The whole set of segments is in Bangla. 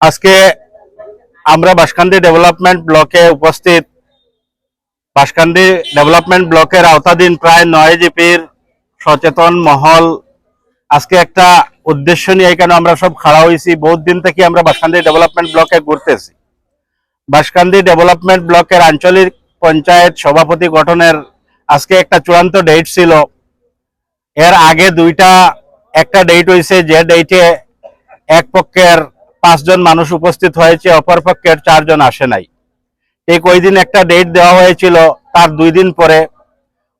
আজকে আমরা বাসকান্দি ডেভেলপমেন্ট ব্লকে উপস্থিত। বাসকান্দি ডেভেলপমেন্ট ব্লকের আওতাধীন প্রায় নয় জিপির সচেতন মহল। আজকে একটা উদ্দেশ্য নিয়ে এখানে আমরা সব খাড়া হয়েছি বহুত দিন থেকে আমরা বাসকান্দি ডেভেলপমেন্ট ব্লকে ঘুরতেছি। বাসকান্দি ডেভেলপমেন্ট ব্লকের আঞ্চলিক পঞ্চায়েত সভাপতি গঠনের আজকে একটা চূড়ান্ত ডেট ছিল। এর আগে দুইটা, একটা ডেট হয়েছে যে ডেটে এক পক্ষের পাঁচজন মানুষ উপস্থিত হয়েছে অপর পক্ষের চারজন আসে নাই। ঠিক ওই দিন একটা ডেট দেওয়া হয়েছিল, তার দুই দিন পরে।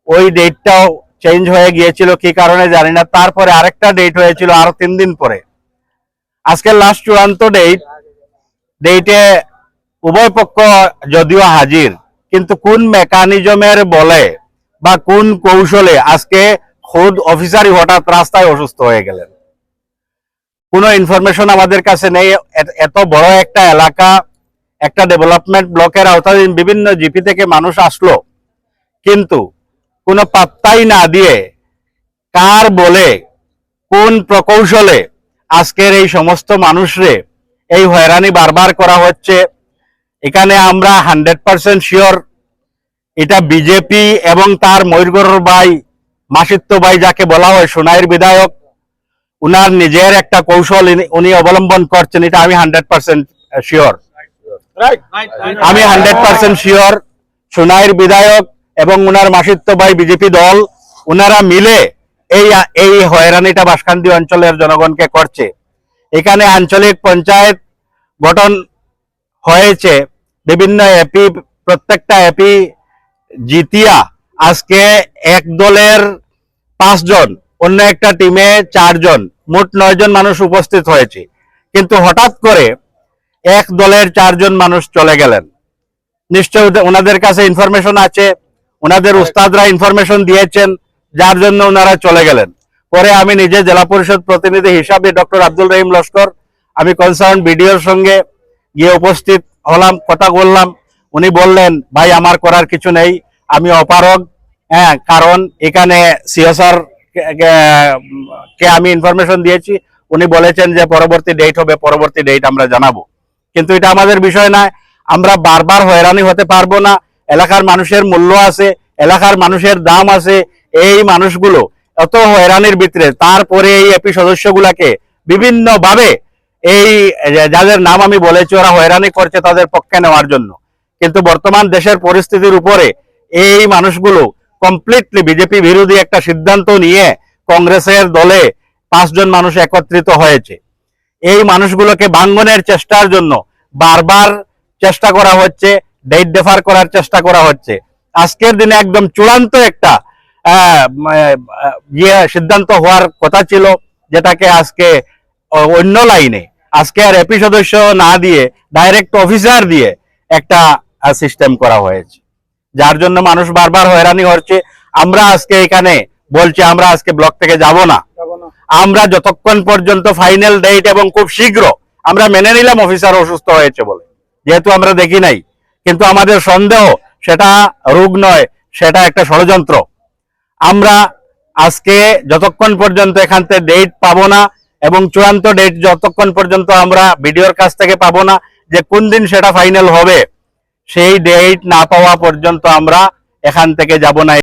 ওই ডেটটাও চেঞ্জ হয়ে গিয়েছিল, কি কারণে জানি না। তারপরে আরেকটা ডেট হয়েছিল, আরও তিন দিন পরে। আজকে লাস্ট চূড়ান্ত ডেট ডেটে উভয় পক্ষ যদিও হাজির, কিন্তু কোন মেকানিজমের বলে বা কোন কৌশলে আজকে খোদ অফিসারই হঠাৎ রাস্তায় অসুস্থ হয়ে গেলেন? কোনো ইনফরমেশন আমাদের কাছে নেই। এত- বড় একটা এলাকা, একটা ডেভেলপমেন্ট ব্লকের আওতাধীন বিভিন্ন জিপি থেকে মানুষ আসলো। কিন্তু কোনো পাত্তাই না দিয়ে কার বলে, কোন প্রকৌশলে আজকের এই সমস্ত মানুষরে এই হয়রানি বারবার করা হচ্ছে। এখানে আমরা হান্ড্রেড পার্সেন্ট শিওর এটা বিজেপি এবং তার ময়ূরগড় ভাই, মাসিত্ব ভাই যাকে বলা হয় সোনাইয়ের বিধায়ক উনার নিজের একটা কৌশল উনি অবলম্বন করছেন, এটা আমি হান্ড্রেড পার্সেন্ট শিওর আমি হান্ড্রেড পার্সেন্ট শিওর সোনাইয়ের বিধায়ক এবং উনার মাসিত্ব ভাই বিজেপি দল, উনারা মিলে এই এই হয়রানিটা বাসকান্দি অঞ্চলের জনগণকে করছে। এখানে আঞ্চলিক পঞ্চায়েত গঠন হয়েছে, বিভিন্ন এপি প্রত্যেকটা এপি জিতিয়া আজকে এক দলের পাঁচজন অন্য একটা টিমে চারজন মোট নয়জন মানুষ উপস্থিত হয়েছে। কিন্তু হঠাৎ করে এক দলের চারজন মানুষ চলে গেলেন। নিশ্চয় ওনাদের কাছে ইনফরমেশন আছে ওনাদের উস্তাদরা ইনফরমেশন দিয়েছেন যার জন্য ওনারা চলে গেলেন। পরে আমি নিজে জেলা পরিষদ প্রতিনিধি হিসাবে ডক্টর আব্দুল রহিম লস্কর আমি কনসার্ন বিডিওর সঙ্গে গিয়ে উপস্থিত হলাম কথা বললাম। উনি বললেন ভাই আমার করার কিছু নেই আমি অপারগ। হ্যাঁ কারণ এখানে সিএসআর কে আমি ইনফরমেশন দিয়েছি, উনি বলেছেন যে পরবর্তী ডেট হবে, পরবর্তী ডেট আমরা জানাব। কিন্তু এটা আমাদের বিষয় নয় আমরা বারবার হয়রানি হতে পারব না, এলাকার মানুষের মূল্য আছে, এলাকার মানুষের দাম আছে, এই মানুষগুলো এত হয়রানির ভিতরে, তারপরে এই এপি সদস্যগুলাকে বিভিন্ন ভাবে এই যাদের নাম আমি বলেছি, ওরা হয়রানি করছে তাদের পক্ষে নেওয়ার জন্য। কিন্তু বর্তমান দেশের পরিস্থিতির উপরে এই মানুষগুলো কমপ্লিটলি বিজেপি বিরোধী একটা সিদ্ধান্ত নিয়ে কংগ্রেসের দলে পাঁচজন মানুষ একত্রিত হয়েছে। এই মানুষগুলোকে ভাঙ্গনের চেষ্টার জন্য বারবার চেষ্টা করা হচ্ছে ডেট ডেফার করার চেষ্টা করা হচ্ছে। আজকের দিনে একদম চূড়ান্ত একটা ইয়ে সিদ্ধান্ত হওয়ার কথা ছিল, যেটাকে আজকে অন্য লাইনে, আজকে আর এপি সদস্য না দিয়ে ডাইরেক্ট অফিসার দিয়ে একটা সিস্টেম করা হয়েছে। যার জন্য মানুষ বারবার হয়রানি হচ্ছে আমরা আজকে এখানে বলছি আমরা আজকে ব্লক থেকে যাব না। আমরা যতক্ষণ পর্যন্ত ফাইনাল ডেট এবং খুব শীঘ্র আমরা মেনে নিলাম অফিসার অসুস্থ হয়েছে বলে। যেহেতু আমরা দেখি নাই কিন্তু আমাদের সন্দেহ সেটা রোগ নয় সেটা একটা ষড়যন্ত্র। আমরা আজকে যতক্ষণ পর্যন্ত এখান থেকে ডেট পাবো না এবং চূড়ান্ত ডেট যতক্ষণ পর্যন্ত আমরা ভিডিওর কাছ থেকে পাবো না যে কোন দিন সেটা ফাইনাল হবে সেই ডেট না পাওয়া পর্যন্ত আমরা এখান থেকে যাব না।